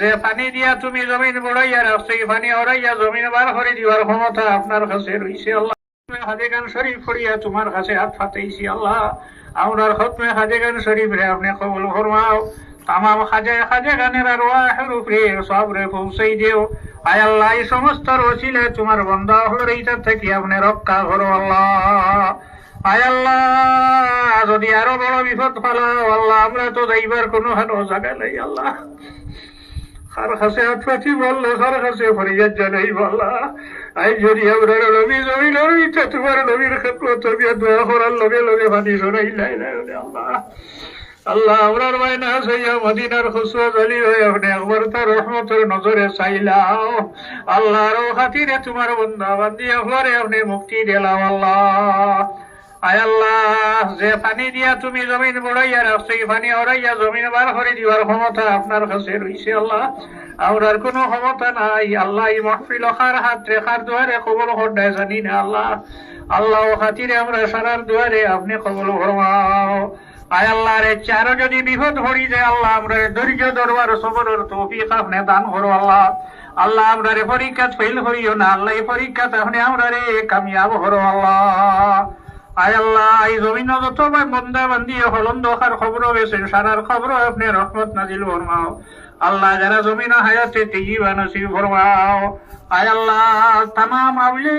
যে দিয়া তুমি জমিন বড়াইয়া রাখছো এই হরাইয়া জমিন বার করে দিবার ক্ষমতা আপনার কাছে রইছে, আল্লাহ। তোমার কাছে হাত তামাম এই সমস্ত বন্ধা হল এইটার থেকে আপনি রক্ষা করো, আল্লাহ। আয় আল্লাহ, যদি আরও বড় বিপদ ফেলাও আল্লাহ, আমরা তো যাইবার কোনো হানো জায়গা নেই, আল্লাহ। খার খাসে আটপাতি বলল খার খাসে ফরিয়াদ জানাই যদি আমরা নবী জমি নবীটা তোমার নবীর ক্ষেত্র তুমি দোয়া করার লগে লগে ভানি শোনাই লাই না আল্লাহ আল্লাহ আমরার মায়না সইয়া মদিনার খুশবা জালি হয়ে আপনি একবার তার রহমতের নজরে চাইলাও আল্লাহর খাতিরে তোমার বন্ধা মুক্তি দিলাম আল্লাহ আয় আল্লাহ, যে পানি দিয়া তুমি জমিন বড়াইয়া রাখছো এই পানি হরাইয়া জমিন বার করে দিবার ক্ষমতা আপনার কাছে রইছে আল্লাহ। আমরার কোনো ক্ষমতা নাই। আল্লাহ এই মহফিল খার হাত রেখার দুয়ারে কবল হড্ডায় জানি না আল্লাহ। আল্লাহ খাতিরে আমরা সারার দুয়ারে আপনি কবল ফরমাও আয় আল্লাহ, রে চারো যদি বিপদ হরি যায় আল্লাহ, আমরা ধৈর্য দরবার সবরের তৌফিক আপনি দান করো আল্লাহ। আল্লাহ, আমরা রে পরীক্ষা ফেল হইও না। আল্লাহ, এই পরীক্ষা আপনি আমরা রে কামিয়াব করো আল্লাহ। আয় আল্লাহ, এই জমিন যত বন্দা বান্ধি হলন্দ খার খবর গেছে সারার খবর আপনি রহমত নাজিল ফরমাও। আল্লাহ যারা জমিন হায়াতে তেজি বানসি ফরমাও। আয় আল্লাহ, তামাম আউলিয়া